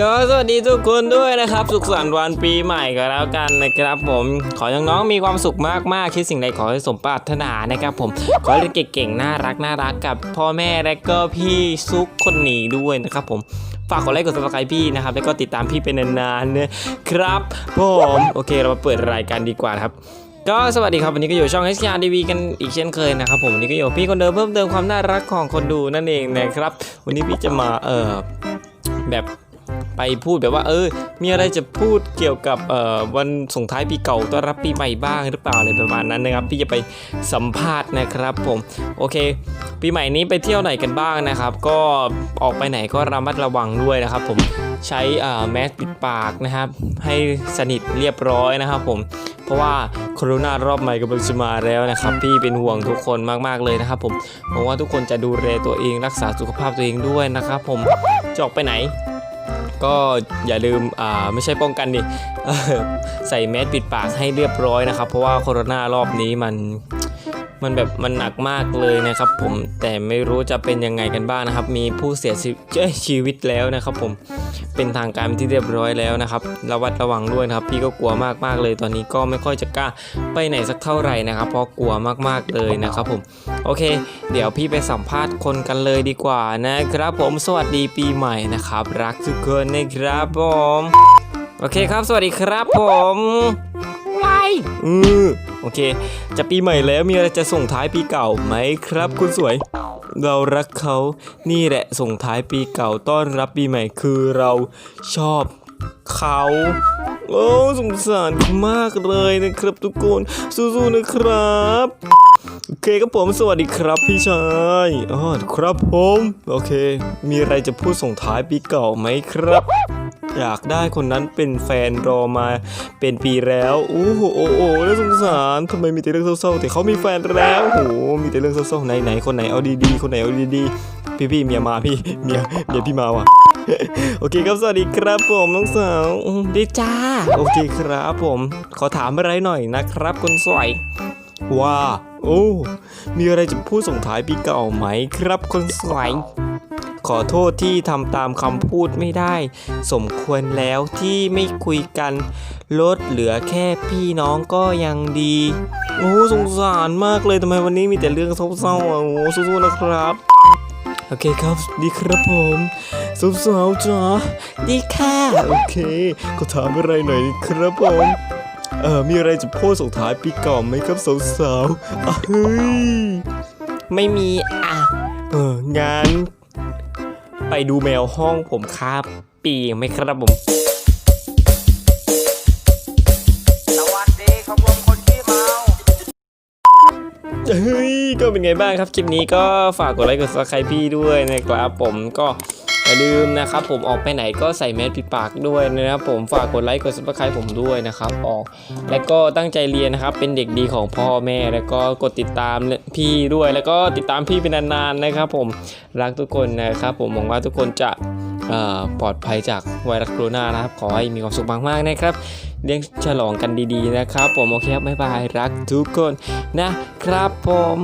ก็สวัสดีทุกคนด้วยนะครับ สุขสันต์วันปีใหม่ก็แล้วกันนะครับผม ขอให้น้องๆมีความสุขมากๆคิดสิ่งใดขอให้สมปรารถนานะครับผม ขอให้เก่งๆน่ารักน่ารักกับพ่อแม่และก็พี่ซุกคนหนีด้วยนะครับผมฝากกดไลค์กดซับสไครต์พี่นะครับ แล้วก็ติดตามพี่เป็นนานๆนะครับผมโอเคเรามาเปิดรายการดีกว่าครับ ก็สวัสดีครับวันนี้ก็อยู่ช่อง h อ r TV กันอีกเช่นเคยนะครับผมวันนี้ก็อยู่พี่คนเดิมเพิ่มเติมความน่ารักของคนดูนั่นเองนะครับ วันนี้พี่จะมาเอ่อแบบ ไปพูดแบบว่า เออ มีอะไรจะพูดเกี่ยวกับเอ่อวันส่งท้ายปีเก่าต้อนรับปีใหม่บ้างหรือเปล่าอะไรประมาณนั้นนะครับ พี่จะไปสัมภาษณ์นะครับผมโอเค ปีใหม่นี้ไปเที่ยวไหนกันบ้างนะครับ ก็ออกไปไหนก็ระมัดระวังด้วยนะครับ ผมใช้อ่าแมสปิดปากนะครับ ให้สนิทเรียบร้อยนะครับ ผมเพราะว่าโคโรนารอบใหม่กำลังจะมาแล้วนะครับ พี่เป็นห่วงทุกคนมากๆเลยนะครับ ผมหวังว่าทุกคนจะดูแลตัวเองรักษาสุขภาพตัวเองด้วยนะครับ ผมจะออกไปไหน ก็อย่าลืมอ่าไม่ใช่ป้องกันดิใส่แมสปิดปากให้เรียบร้อยนะครับ เพราะว่าโคโรนารอบนี้มัน มันแบบมันหนักมากเลยนะครับ ผมแต่ไม่รู้จะเป็นยังไงกันบ้างนะครับ มีผู้เสียชีวิตเอ้ยชีวิตแล้วนะครับ ผมเป็นทางการที่เรียบร้อยแล้วนะครับระวัดระวังด้วยนะครับ พี่ก็กลัวมากมากเลย ตอนนี้ก็ไม่ค่อยจะกล้าไปไหนสักเท่าไหร่นะครับเพราะกลัวมากๆเลยนะครับ ผมโอเค เดี๋ยวพี่ไปสัมภาษณ์คนกันเลยดีกว่านะครับ ผมสวัสดีปีใหม่นะครับ รักทุกคนนะครับผม โอเคครับ สวัสดีครับผม อือโอเค จะปีใหม่แล้วมีอะไรจะส่งท้ายปีเก่าไหมครับ คุณสวย เรารักเขา นี่แหละส่งท้ายปีเก่าต้อนรับปีใหม่คือเราชอบเขาโอ้สงสารมากเลยนะครับทุกคนสู้ๆนะครับโอเคครับผมสวัสดีครับพี่ชายอ๋อครับผม โอเค มีอะไรจะพูดส่งท้ายปีเก่าไหมครับ อยากได้คนนั้นเป็นแฟนรอมาเป็นปีแล้วโอ้โหโอ้โหน่าสงสารทำไมมีแต่เรื่องเศร้าๆแต่เขามีแฟนแล้วโอ้โหมีแต่เรื่องเศร้าๆไหนไหนๆคนไหนเอาดีๆคนไหนเอาดีๆพี่พี่ๆเมียมาพี่เมียเมียพี่มาว่ะโอเคครับสวัสดีครับผมน้องสาวอืมดีจ้าโอเคครับผม ขอถามอะไรหน่อยนะครับคนสวยว่า โอ้ มีอะไรจะพูดส่งท้ายปีเก่าไหมครับคนสวย ขอโทษที่ทำตามคำพูดไม่ได้ สมควรแล้วที่ไม่คุยกัน ลดเหลือแค่พี่น้องก็ยังดี โอ้สงสารมากเลยทำไมวันนี้มีแต่เรื่องเศร้าๆอะโอ้สู้ๆนะครับ โอเคครับดีครับผมสาวๆจ้าดีค่ะ โอเคก็ถามอะไรหน่อยครับผมเออมีอะไรจะพูดส่งท้ายปีก่าไหมครับสาวๆเฮ้ย ไม่มีอะ เออ งาน ไปดูแมวห้องผมครับ ปีไหมครับผมสวัสดีขบวนคนขี้เมาเฮ้ยก็เป็นไงบ้างครับ คลิปนี้ก็ฝากกดไลค์กดซับสไครต์พี่ด้วยนะครับผมก็ อย่าลืมนะครับผมออกไปไหนก็ใส่แมสปิดปากด้วยนะครับผมฝากกดไลค์กดซับสไครต์ผมด้วยนะครับออก และก็ตั้งใจเรียนนะครับ เป็นเด็กดีของพ่อแม่ แล้วก็กดติดตามพี่ด้วย แล้วก็ติดตามพี่เป็นนานๆนะครับผมรักทุกคนนะครับผมหวังว่าทุกคนจะปลอดภัยจากไวรัสโคโรนานะครับ ขอให้มีความสุขมากๆนะครับเลี้ยงฉลองกันดีๆนะครับ ผมโอเคครับบ๊ายบายรักทุกคนนะครับผม